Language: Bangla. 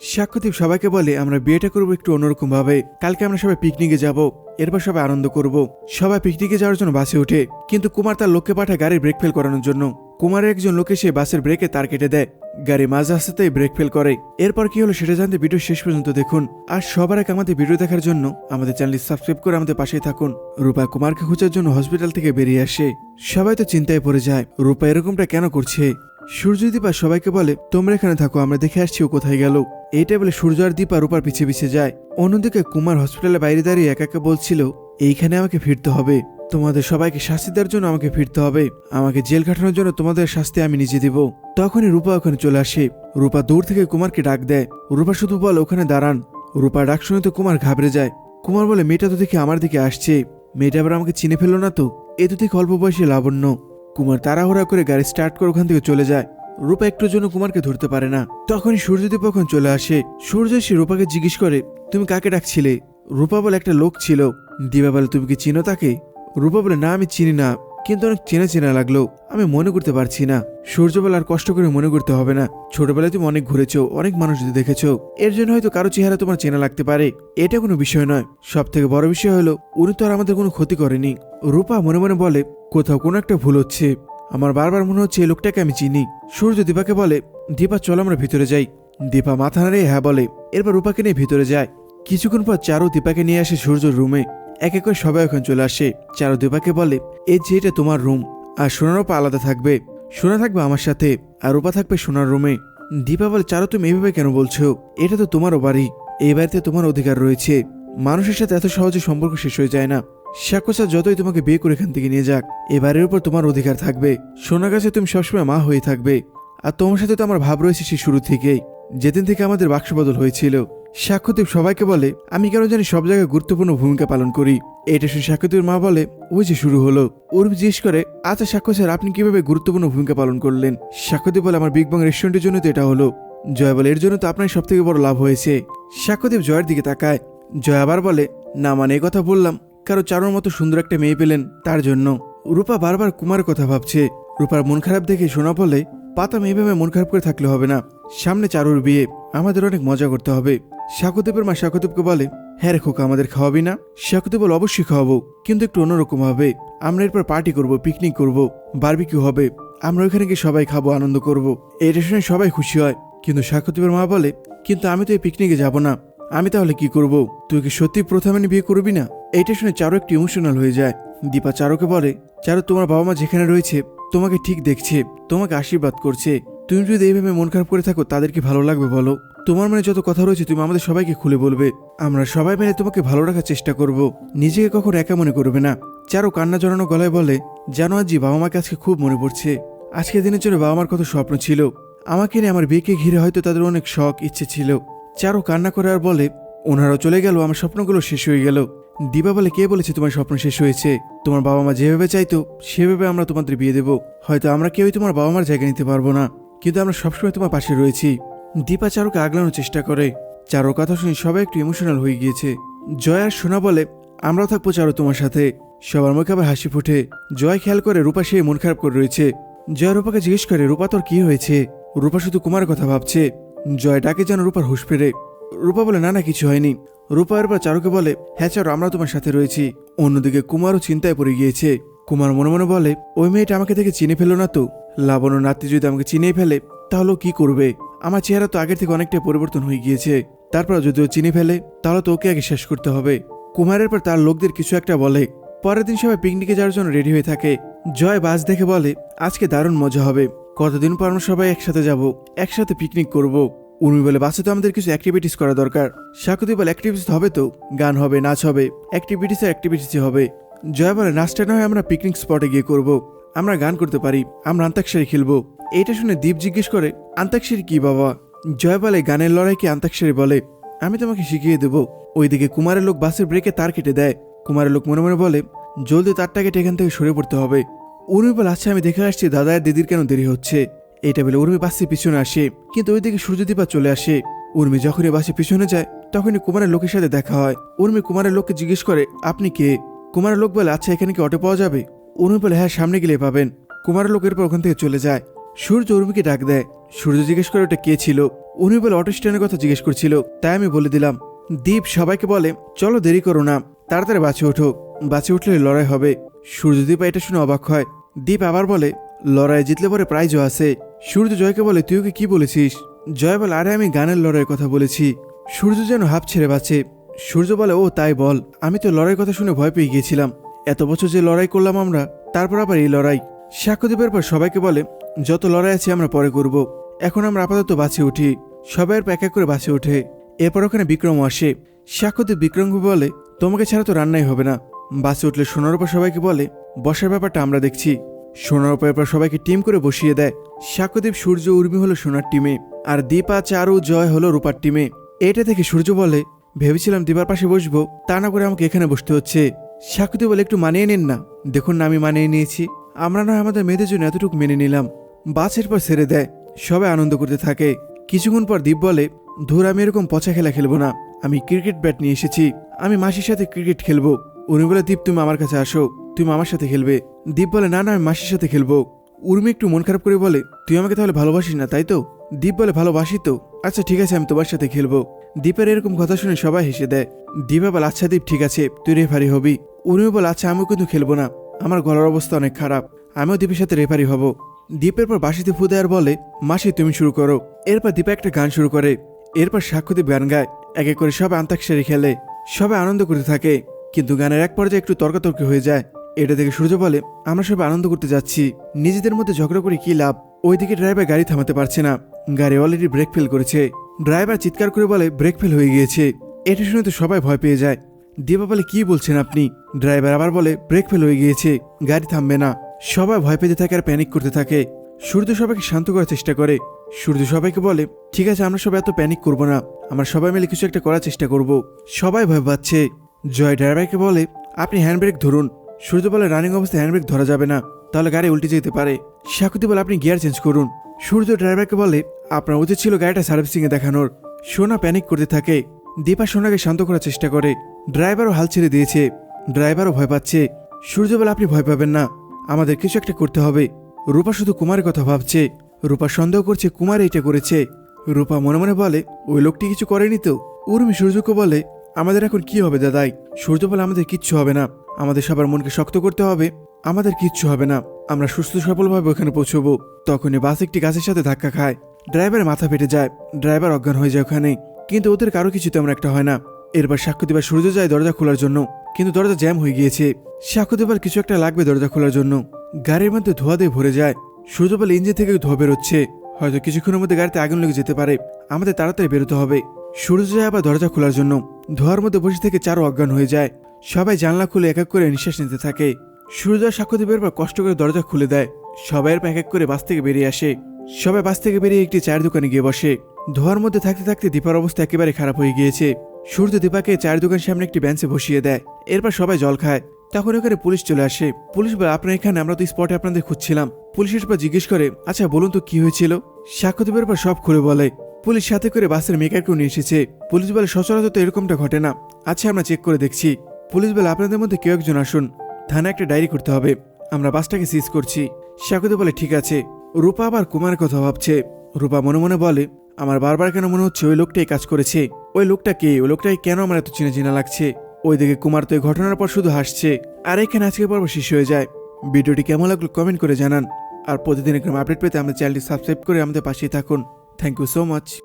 সাক্ষ্যদীপ সবাইকে বলে, আমরা বিয়েটা করব একটু অন্যরকম ভাবে কালকে আমরা সবাই পিকনিকে যাব। এরপর সবাই আনন্দ করব। সবাই পিকনিকে যাওয়ার জন্য বাসে ওঠে। কিন্তু কুমার তার লোককে পাঠায় গাড়ির ব্রেক ফেল করানোর জন্য। কুমারের একজন লোকে সে বাসের ব্রেকে তার কেটে দেয়। গাড়ি মাঝ রাস্তাতেই ব্রেক ফেল করে। এরপর কি হলো সেটা জানতে ভিডিও শেষ পর্যন্ত দেখুন। আর সবার আগে আমাদের ভিডিও দেখার জন্য আমাদের চ্যানেল সাবস্ক্রাইব করে আমাদের পাশেই থাকুন। রূপা কুমারকে খোঁজার জন্য হসপিটাল থেকে বেরিয়ে আসে। সবাই তো চিন্তায় পড়ে যায়, রূপা এরকমটা কেন করছে? সূর্যদীপা সবাইকে বলে, তোমরা এখানে থাকো, আমরা দেখে আসছি ও কোথায় গেল। এইটা বলে সূর্য আর দীপা রূপার পিছে পিছে যায়। অন্যদিকে কুমার হসপিটালে বাইরে দাঁড়িয়ে একা একা বলছিল, এইখানে আমাকে ফিরতে হবে। তোমাদের সবাইকে শাস্তি দেওয়ার জন্য আমাকে ফিরতে হবে। আমাকে জেল কাটানোর জন্য তোমাদের শাস্তি আমি নিজে দিব। তখনই রূপা ওখানে চলে আসে। রূপা দূর থেকে কুমারকে ডাক দেয়। রূপা শুধু বলে, ওখানে দাঁড়ান। রূপা ডাক শুনে তো কুমার ঘাবড়ে যায়। কুমার বলে, মেয়েটা তো দেখে আমার দিকে আসছে। মেয়েটা আবার আমাকে চিনে ফেলল না তো? এ তো দেখে অল্প বয়সী লাবণ্য। কুমার তাড়াহুড়া করে গাড়ি স্টার্ট করে ওখান থেকে চলে যায়। রূপা একটুর জন্য কুমারকে ধরতে পারে না। তখনই সূর্যদীপ ওখান চলে আসে, সূর্য এসে রূপাকে জিজ্ঞেস করে, তুমি কাকে ডাকছিলে? রূপা বলে, একটা লোক ছিল। দিবা বলে, তুমি কি চিনো তাকে? রূপা বলে, না, আমি চিনি না। কিন্তু অনেক চেনা চেনা লাগল আমি মনে করতে পারছি না। সূর্যবেলা আর কষ্ট করে মনে করতে হবে না। ছোটবেলায় তুমি অনেক ঘুরেছো, অনেক মানুষ দেখেছ, এর জন্য হয়তো কারও চেহারা তোমার চেনা লাগতে পারে। এটা কোনো বিষয় নয়। সব থেকে বড় বিষয় হলো, উনি তো আর আমাদের কোনো ক্ষতি করেনি। রূপা মনে মনে বলে, কোথাও কোনো একটা ভুল হচ্ছে। আমার বারবার মনে হচ্ছে এই লোকটাকে আমি চিনি। সূর্য দীপাকে বলে, দীপা, চল আমরা ভিতরে যাই। দীপা মাথা নাড়িয়ে হ্যাঁ বলে। এরপর রূপাকে নিয়ে ভিতরে যায়। কিছুক্ষণ পর চারু দীপাকে নিয়ে আসে সূর্যর রুমে। এক এক করে সবাই ওখানে চলে আসে। চারু দীপাকে বলে এই যে এটা তোমার রুম। আর সোনার রূপা আলাদা থাকবে। সোনা থাকবে আমার সাথে, আর রূপা থাকবে সোনার রুমে। দীপা বলে, চারু, তুমি এভাবে কেন বলছো? এটা তো তোমারও বাড়ি। এই বাড়িতে তোমার অধিকার রয়েছে। মানুষের সাথে এত সহজে সম্পর্ক শেষ হয়ে যায় না। সাক্ষসা যতই তোমাকে বিয়ে করে এখান থেকে নিয়ে যাক এবারের উপর তোমার অধিকার থাকবে। সোনার কাছে তুমি সবসময় মা হয়ে থাকবে। আর তোমার সাথে তো আমার ভাব রয়েছে সেই শুরু থেকেই। যেদিন থেকে আমাদের বাক্স বদল হয়েছিল। সাক্ষ্যদীপ সবাইকে বলে, আমি কেন জানি সব জায়গায় গুরুত্বপূর্ণ ভূমিকা পালন করি। এটা শুনে সাক্ষ্যদীপের মা বলে, ওই যে শুরু হলো। উর্মি জিজ্ঞেস করে আচ্ছা সাক্ষ্য স্যার, আপনি কীভাবে গুরুত্বপূর্ণ ভূমিকা পালন করলেন? সাক্ষ্যদীপ বলে, আমার বিগ বাং রেস্টুরেন্টের জন্য তো এটা হলো। জয় বলে, এর জন্য তো আপনার সব থেকে বড় লাভ হয়েছে। সাক্ষ্যদীপ জয়ের দিকে তাকায়। জয় আবার বলে, না মানে এ কথা বললাম, কারও চারোর মতো সুন্দর একটা মেয়ে পেলেন তার জন্য। রূপা বারবার কুমার কথা ভাবছে। রূপার মন খারাপ দেখে শোনা বলে, পাতা মেয়েভাবে মন খারাপ করে থাকলে হবে না। সামনে চারুর বিয়ে, আমাদের অনেক মজা করতে হবে। শাকুদেবের মা শাকুদেবকে বলে হ্যাঁ রে খোকা, আমাদের খাওয়াবি না? শাকুদেব বলে, অবশ্যই খাওয়াবো, কিন্তু একটু অন্যরকম হবে। আমরা এরপর পার্টি করব পিকনিক করব বারবিকিউ হবে। আমরা ওইখানে গিয়ে সবাই খাব, আনন্দ করব। এটা শুনে সবাই খুশি হয়। কিন্তু শাকুদেবের মা বলে, কিন্তু আমি তো এই পিকনিকে যাব না। আমি তাহলে কি করব? তুই কি সত্যি প্রথমে বিয়ে করবি না? এইটা শুনে চারু একটু ইমোশনাল হয়ে যায়। দীপা চারুকে বলে, চারু, তোমার বাবা মা যেখানে রয়েছে, তোমাকে ঠিক দেখছে, তোমাকে আশীর্বাদ করছে। তুমি যদি এইভাবে মন খারাপ করে থাকো, তাদের কি ভালো লাগবে বলো? তোমার মনে যত কথা রয়েছে, তুমি আমাদের সবাইকে খুলে বলবে। আমরা সবাই মিলে তোমাকে ভালো রাখার চেষ্টা করব। নিজেকে কখনো একা মনে করবে না। চারো কান্না জড়ানো গলায় বলে, জানো আজি বাবা মাকে আজকে খুব মনে পড়ছে। আজকের দিনের জন্য বাবা মার কত স্বপ্ন ছিল। আমাকে নিয়ে আমার বিয়েকে ঘিরে হয়তো তাদের অনেক শখ, ইচ্ছে ছিল। চারো কান্না করে আর বলে, ওনারাও চলে গেল, আমার স্বপ্নগুলো শেষ হয়ে গেল। দিবা বলে কে বলেছে তোমার স্বপ্ন শেষ হয়েছে? তোমার বাবা মা যেভাবে চাইতো, সেভাবে আমরা তোমাদের বিয়ে দেবো। হয়তো আমরা কেউই তোমার বাবা মার জায়গা নিতে পারব না। কিন্তু আমরা সবসময় তোমার পাশে রয়েছি। দীপা চারুকে আগলানোর চেষ্টা করে। চারুর কথা শুনে সবাই একটু ইমোশনাল হয়ে গিয়েছে। জয় আর সোনা বলে, আমরাও থাকব চারু তোমার সাথে। সবার মুখে আবার হাসি ফুটে। জয় খেয়াল করে রূপা সেই মন খারাপ করে রয়েছে। জয় রূপাকে জিজ্ঞেস করে, রূপা, তোর কি হয়েছে? রূপা শুধু কুমারের কথা ভাবছে। জয় ডাকে যেন রূপার হুশ ফেরে। রূপা বলে, না না, কিছু হয়নি। রূপা এরপর চারুকে বলে হ্যাঁ চারু আমরা তোমার সাথে রয়েছি। অন্যদিকে কুমারও চিন্তায় পড়ে গিয়েছে। কুমার মনে মনে বলে, ওই মেয়েটা আমাকে দেখে চিনে ফেলল না তো? লাবণ্য নাতি যদি আমাকে চিনেই ফেলে, তাহলে কি করবে? আমার চেহারা তো আগের থেকে অনেকটা পরিবর্তন হয়ে গিয়েছে। তারপর যদি ও চিনে ফেলে, তাহলে তো ওকে আগে শেষ করতে হবে। কুমারের পর তার লোকদের কিছু একটা বলে। পরের দিন সবাই পিকনিকে যাওয়ার জন্য রেডি হয়ে থাকে। জয় বাস দেখে বলে, আজকে দারুণ মজা হবে। কতদিন পর আমরা সবাই একসাথে যাব? একসাথে পিকনিক করব। উর্মি বলে, বাসে তো আমাদের কিছু অ্যাক্টিভিটিস করা দরকার। শাকুতি বলে অ্যাক্টিভিটিস হবে তো? গান হবে, নাচ হবে। অ্যাক্টিভিটিস আর অ্যাক্টিভিটিসই হবে। জয় বলে, নাচটা না হয় আমরা পিকনিক স্পটে গিয়ে করব। আমরা গান করতে পারি, আমরা আন্তাক্ষরী খেলব। এইটা শুনে দীপ জিজ্ঞেস করে, আন্তাক্ষরী কি বাবা? জয় বলে, গানের লড়াইকে আন্তাক্ষরী বলে। আমি তোমাকে শিখিয়ে দেবো। ওইদিকে কুমারের লোক বাসের ব্রেকে তার কেটে দেয়। কুমারের লোক মনে মনে বলে, জলদি তারটা কেটে এখান থেকে সরে পড়তে হবে। উর্মি বলে আচ্ছা আমি দেখে আসছি, দাদা আর দিদির কেন দেরি হচ্ছে? এটা বলে উর্মি বাসের পিছনে আসে, কিন্তু ওইদিকে সূর্যদীপা চলে আসে। উর্মি যখনই বাসে পিছনে যায়, তখনই কুমারের লোকের সাথে দেখা হয়। উর্মি কুমারের লোককে জিজ্ঞেস করে, আপনি কে? কুমারের লোক বলে আচ্ছা এখানে কি অটো পাওয়া যাবে? উর্মি বলে হ্যাঁ সামনে গেলে পাবেন। কুমারের লোকের পর ওখান থেকে চলে যায়। সূর্য উর্মিকে ডাক দেয়। সূর্য জিজ্ঞেস করে, ওটা কে ছিল? উনি বলে, অটো স্ট্যান্ডের কথা জিজ্ঞেস করছিল, তাই আমি বলে দিলাম। দীপ সবাইকে বলে, চলো, দেরি করো না। তাড়াতাড়ি বাঁচে ওঠো। বাঁচে উঠলে লড়াই হবে। সূর্যদীপ এটা শুনে অবাক হয়। দীপ আবার বলে, লড়াই জিতলে পরে প্রাইজও আছে সূর্য জয়কে বলে, তুই ওকে কি বলেছিস? জয় বলে, আরে, আমি গানের লড়াইয়ের কথা বলেছি। সূর্য যেন হাফ ছেড়ে বাঁচে। সূর্য বলে, ও, তাই বল। আমি তো লড়াইয়ের কথা শুনে ভয় পেয়ে গিয়েছিলাম। এত বছর যে লড়াই করলাম আমরা, তারপর আবার এই লড়াই। সাক্ষ্যদ্বীপের পর সবাইকে বলে, যত লড়াই আছে আমরা পরে করব। এখন আমরা আপাতত বাঁচে উঠি। সবাই এক এক করে বাঁচে ওঠে। এরপর ওখানে বিক্রম আসে। সাক্ষ্যদ্বীপ বিক্রমকে বলে, তোমাকে ছাড়া তো রান্নাই হবে না। বাসে উঠলে সোনার উপর সবাইকে বলে, বসার ব্যাপারটা আমরা দেখছি। সোনার উপর এরপর সবাইকে টিম করে বসিয়ে দেয়। সাক্ষ্যদ্বীপ সূর্য উর্মি হলো সোনার টিমে, আর দীপা, চারু, জয় হলো রূপার টিমে। এটা থেকে সূর্য বলে ভেবেছিলাম দিবার পাশে বসবো, তা না করে আমাকে এখানে বসতে হচ্ছে। সাক্ষুতি বলে একটু মানিয়ে নিন না। দেখুন না, আমি মানিয়ে নিয়েছি। আমরা নয়, আমাদের মেয়েদের জন্য এতটুকু মেনে নিলাম। বাসের পর ছেড়ে দেয়, সবাই আনন্দ করতে থাকে। কিছুক্ষণ পর দীপ বলে, ধুর, আমি এরকম পচা খেলা খেলব না। আমি ক্রিকেট ব্যাট নিয়ে এসেছি। আমি মাসির সাথে ক্রিকেট খেলব। উনি বলে, দীপ, তুমি আমার কাছে আসো। তুমি আমার সাথে খেলবে। দীপ বলে, না না, আমি মাসির সাথে খেলব। উর্মি একটু মন খারাপ করে বলে, তুই আমাকে তাহলে ভালোবাসিস না, তাই তো? দীপ বলে ভালোবাসি তো। আচ্ছা ঠিক আছে, আমি তোমার সাথে খেলব। দীপের এরকম কথা শুনে সবাই হেসে দেয়। দীপা বলে আচ্ছা দীপ, ঠিক আছে, তুই রেফারি হবি। উনিও বলে আচ্ছা আমিও কিন্তু খেলব না। আমার গলার অবস্থা অনেক খারাপ। আমিও দীপের সাথে রেফারি হব। দীপের পর বাসিতে ফু দেয়ার বলে, মাসি, তুমি শুরু করো। এরপর দীপা একটা গান শুরু করে। এরপর সাক্ষ্যদীপ গান গায়। এক এক করে সবাই আন্তাক্ষরী খেলে। সবাই আনন্দ করতে থাকে। কিন্তু গানের এক পর্যায়ে একটু তর্কাতর্কি হয়ে যায়। এটা দেখে সূর্য বলে, আমরা সবাই আনন্দ করতে যাচ্ছি। নিজেদের মধ্যে ঝগড়া করে কি লাভ? ওইদিকে ড্রাইভার গাড়ি থামাতে পারছে না। গাড়ি অলরেডি ব্রেক ফেল করেছে। ড্রাইভার চিৎকার করে বলে ব্রেক ফেল হয়ে গিয়েছে। এটা শুনে তো সবাই ভয় পেয়ে যায়। দীপা বলে, কি বলছেন আপনি? ড্রাইভার আবার বলে ব্রেক ফেল হয়ে গিয়েছে। গাড়ি থামবে না। সবাই ভয় পেতে থাকে আর প্যানিক করতে থাকে। সূর্য সবাইকে শান্ত করার চেষ্টা করে। সূর্য সবাইকে বলে, ঠিক আছে, আমরা সবাই এত প্যানিক করব না। আমরা সবাই মিলে কিছু একটা করার চেষ্টা করব। সবাই ভয় পাচ্ছে। জয় ড্রাইভারকে বলে, আপনি হ্যান্ডব্রেক ধরুন। সূর্য বলে রানিং অবস্থায় হ্যান্ডব্রেক ধরা যাবে না। তাহলে গাড়ি উল্টে যেতে পারে। শাকুতি বলে আপনি গিয়ার চেঞ্জ করুন। সূর্য ড্রাইভারকে বলে, আপনার উচিত ছিল গাড়িটা সার্ভিসিংয়ে দেখানোর। সোনা প্যানিক করতে থাকে। দীপা সোনাকে শান্ত করার চেষ্টা করে। ড্রাইভারও হাল ছেড়ে দিয়েছে। ড্রাইভারও ভয় পাচ্ছে। সূর্য বলে, আপনি ভয় পাবেন না। আমাদের কিছু একটা করতে হবে। রূপা শুধু কুমারের কথা ভাবছে। রূপা সন্দেহ করছে, কুমার এটা করেছে। রূপা মনে মনে বলে, ওই লোকটি কিছু করেনি তো? উর্মি সূর্যকে বলে, আমাদের এখন কি হবে দাদাই? সূর্য বলে, আমাদের কিচ্ছু হবে না। আমাদের সবার মনকে শক্ত করতে হবে। আমাদের কিচ্ছু হবে না। আমরা সুস্থ সফলভাবে ওখানে পৌঁছবো। তখনই বাস একটি গাছের সাথে ধাক্কা খায়। ড্রাইভারের মাথা ফেটে যায়। ড্রাইভার অজ্ঞান হয়ে যায় ওখানে। কিন্তু ওদের কারও কিছু তেমন একটা হয় না। এরপর সাক্ষ্য দেবার সূর্য যায় দরজা খোলার জন্য। কিন্তু দরজা জ্যাম হয়ে গিয়েছে। সাক্ষ্য দেবার কিছু একটা লাগবে দরজা খোলার জন্য। গাড়ির মধ্যে ধোয়া দিয়ে ভরে যায়। সূর্য বলে ইঞ্জিন থেকে ধোয়া বেরোচ্ছে। হয়তো কিছুক্ষণের মধ্যে গাড়িতে আগুন লেগে যেতে পারে। আমাদের তাড়াতাড়ি বেরোতে হবে। সূর্য যায় আবার দরজা খোলার জন্য। ধোয়ার মধ্যে বসে থেকে চারও অজ্ঞান হয়ে যায়। সবাই জানলা খুলে এক এক করে নিঃশ্বাস নিতে থাকে। সূর্য সাক্ষ্যদ্বীপের পর কষ্ট করে দরজা খুলে দেয়। সবাইয়ের প্যাক এক করে বাস থেকে বেরিয়ে আসে। সবাই বাস থেকে বেরিয়ে একটি চায়ের দোকানে গিয়ে বসে। ধোয়ার মধ্যে থাকতে থাকতে দীপার অবস্থা একেবারে খারাপ হয়ে গিয়েছে। সূর্য দীপাকে চায়ের দোকান সামনে একটি বেঞ্চে বসিয়ে দেয়। এরপর সবাই জল খায়। তখন ওখানে পুলিশ চলে আসে। পুলিশ বলে, আপনার এখানে, আমরা তো স্পটে আপনাদের খুঁজছিলাম। পুলিশের পর জিজ্ঞেস করে আচ্ছা বলুন তো, কি হয়েছিল? সাক্ষ্যদ্বীপের পর সব খুলে বলে। পুলিশ সাথে করে বাসের মেকারকেও নিয়ে এসেছে। পুলিশ বলে, সচরাচর তো এরকমটা ঘটে না। আচ্ছা আমরা চেক করে দেখছি। পুলিশ বলে, আপনাদের মধ্যে কেউ একজন আসুন। থানায় একটা ডায়েরি করতে হবে। আমরা বাসটাকে সিজ করছি। সাকুদে বলে, ঠিক আছে। রূপা আবার কুমারের কথা ভাবছে। রূপা মনে মনে বলে, আমার বারবার কেন মনে হচ্ছে ওই লোকটাই কাজ করেছে? ওই লোকটা কে? ওই লোকটাই কেন আমার এত চিনা চিনা লাগছে? ওইদিকে কুমার তো এই ঘটনার পর শুধু হাসছে। আর এখানে আজকের পর্ব শেষ হয়ে যায়। ভিডিওটি কেমন লাগল কমেন্ট করে জানান। আর প্রতিদিন এরকম আপডেট পেতে আমাদের চ্যানেলটি সাবস্ক্রাইব করে আমাদের পাশেই থাকুন। Thank you so much